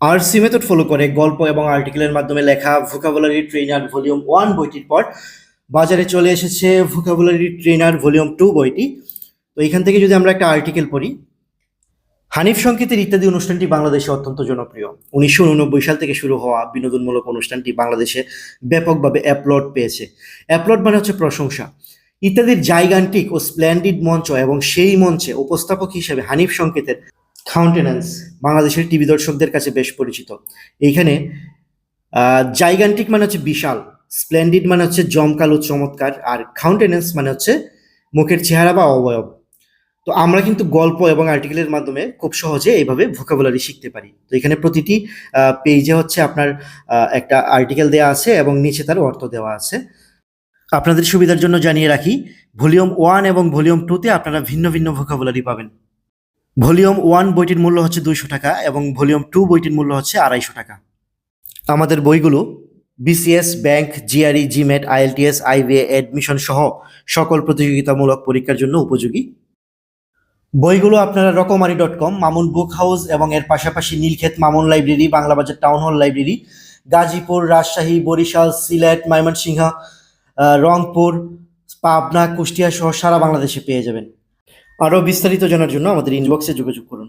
RC method follow করে গল্প এবং আর্টিকেলের মাধ্যমে লেখা ভোকাবুলারি ট্রেনার ভলিউম ওয়ান বইটির পর বাজারে চলে এসেছে ভোকাবুলারি ট্রেনার ভলিউম টু বইটি। তো এখান থেকে যদি আমরা একটা আর্টিকেল পড়ি, হানিফ সংকেতের ইত্যাদি অনুষ্ঠানটি বাংলাদেশে অত্যন্ত জনপ্রিয়। উনিশশো উননব্বই সাল থেকে শুরু হওয়া বিনোদনমূলক অনুষ্ঠানটি বাংলাদেশে ব্যাপকভাবে অ্যাপলোড পেয়েছে। অ্যাপলোড মানে হচ্ছে প্রশংসা। ইত্যাদির জাইগান্টিক ও স্প্ল্যান্ডিড মঞ্চ এবং সেই মঞ্চে উপস্থাপক হিসেবে হানিফ সংকেতের কাউন্টেন্যান্স বাংলাদেশের টিভি দর্শকদের কাছে বেশ পরিচিত। এইখানে জাইগান্টিক মানে হচ্ছে বিশাল স্প্লেন্ডিড মানে হচ্ছে জমকালো, চমৎকার, আর কাউন্টেন্যান্স মানে হচ্ছে মুখের চেহারা বা অবয়ব। তো আমরা কিন্তু গল্প এবং আর্টিকেলের মাধ্যমে খুব সহজে এইভাবে ভোকাবুলারি শিখতে পারি। তো এখানে প্রতিটি পেজে হচ্ছে আপনার একটা আর্টিকেল দেওয়া আছে এবং নিচে তার অর্থ দেওয়া আছে। আপনাদের সুবিধার জন্য জানিয়ে রাখি ভলিউম ওয়ান এবং ভলিউম টুতে আপনারা ভিন্ন ভিন্ন ভোকাবুলারি পাবেন। ভলিউম ওয়ান বইটির মূল্য হচ্ছে দুইশো টাকা এবং ভলিউম টু বইটির মূল্য হচ্ছে আড়াইশো টাকা। আমাদের বইগুলো BCS, bank, GRE, GMAT, IELTS, IBA, admission সহ সকল প্রতিযোগিতামূলক পরীক্ষার জন্য উপযোগী। বইগুলো আপনারা Rokomari dot com, Mamun book house এবং এর পাশাপাশি Nilkhet Mamun library Bangla Bazar town hall library, Gazipur, Rajshahi, Barishal, Sylhet, Mymensingh Rangpur, Pabna, Kushtia সহ সারা বাংলাদেশে পেয়ে যাবেন। আরও বিস্তারিত জানার জন্য আমাদের ইনবক্সে যোগাযোগ করুন।